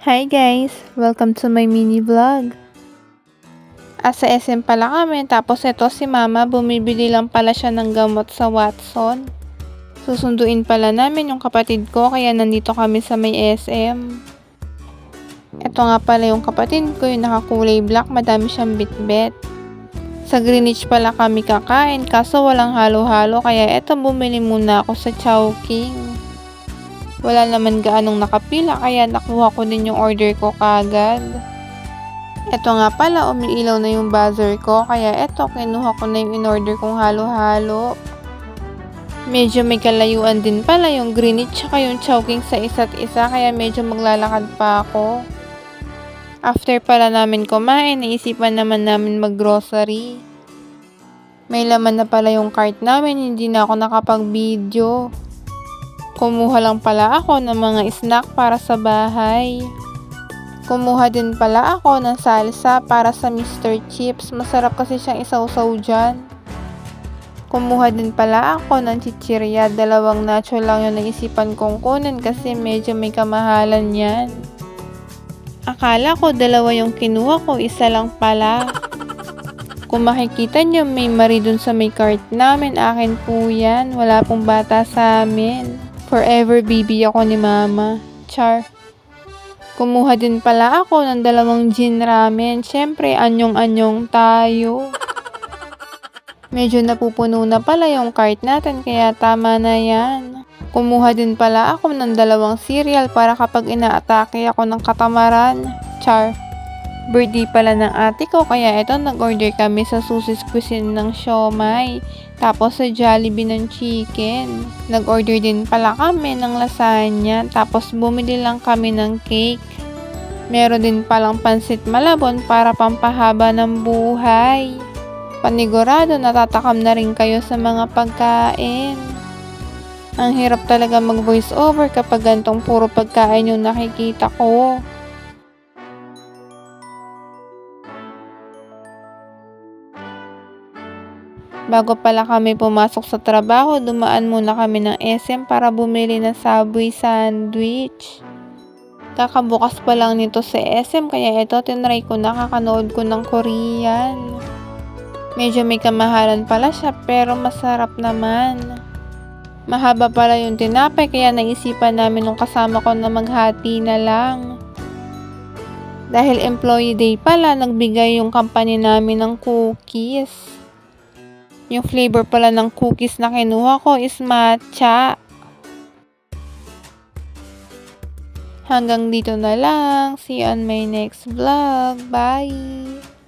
Hi guys! Welcome to my mini vlog. Asa SM pala kami, tapos ito si mama, bumibili lang pala siya ng gamot sa Watson. Susunduin pala namin yung kapatid ko, kaya nandito kami sa may SM. Ito nga pala yung kapatid ko, yung nakakulay black, madami siyang bitbit. Sa Greenwich pala kami kakain, kaso walang halo-halo, kaya eto bumili muna ako sa Chowking. Wala naman gaanong nakapila kaya nakuha ko din yung order ko kagad. Ito nga pala, umiilaw na yung buzzer ko kaya eto, kinuha ko na yung in-order kong halo-halo. Medyo may kalayuan din pala yung Greenwich tsaka yung Chowking sa isa't isa kaya medyo maglalakad pa ako. After pala namin kumain, naisipan naman namin mag-grocery. May laman na pala yung cart namin, hindi na ako nakapag-video. Kumuha lang pala ako ng mga snack para sa bahay. Kumuha din pala ako ng salsa para sa Mr. Chips. Masarap kasi siyang isawsaw dyan. Kumuha din pala ako ng chichirya. Dalawang nacho lang yung naisipan kong kunin kasi medyo may kamahalan yan. Akala ko dalawa yung kinuha ko, isa lang pala. Kung makikita nyo, may mari dun sa may cart namin. Akin po yan. Wala pong bata sa amin. Forever baby ako ni mama. Char. Kumuha din pala ako ng dalawang gin ramen. Siyempre, anyong-anyong tayo. Medyo napupuno na pala yung cart natin kaya tama na yan. Kumuha din pala ako ng dalawang cereal para kapag inaatake ako ng katamaran. Char. Birthday pala ng ate ko kaya ito nag-order kami sa Susie's Cuisine ng siomay. Tapos sa Jollibee ng chicken. Nag-order din pala kami ng lasagna. Tapos bumili lang kami ng cake. Meron din palang pansit malabon para pampahaba ng buhay. Panigurado natatakam na rin kayo sa mga pagkain. Ang hirap talaga mag voice over kapag gantong puro pagkain yung nakikita ko. Bago pala kami pumasok sa trabaho, dumaan muna kami ng SM para bumili ng Subway sandwich. Kakabukas pa lang nito sa SM kaya ito tinry ko na kakanood ko ng Korean. Medyo may kamahalan pala siya pero masarap naman. Mahaba pala yung tinapay kaya naisipan namin nung kasama ko na maghati na lang. Dahil employee day pala, nagbigay yung company namin ng cookies. Yung flavor pala ng cookies na kinuha ko is matcha. Hanggang dito na lang. See you on my next vlog. Bye!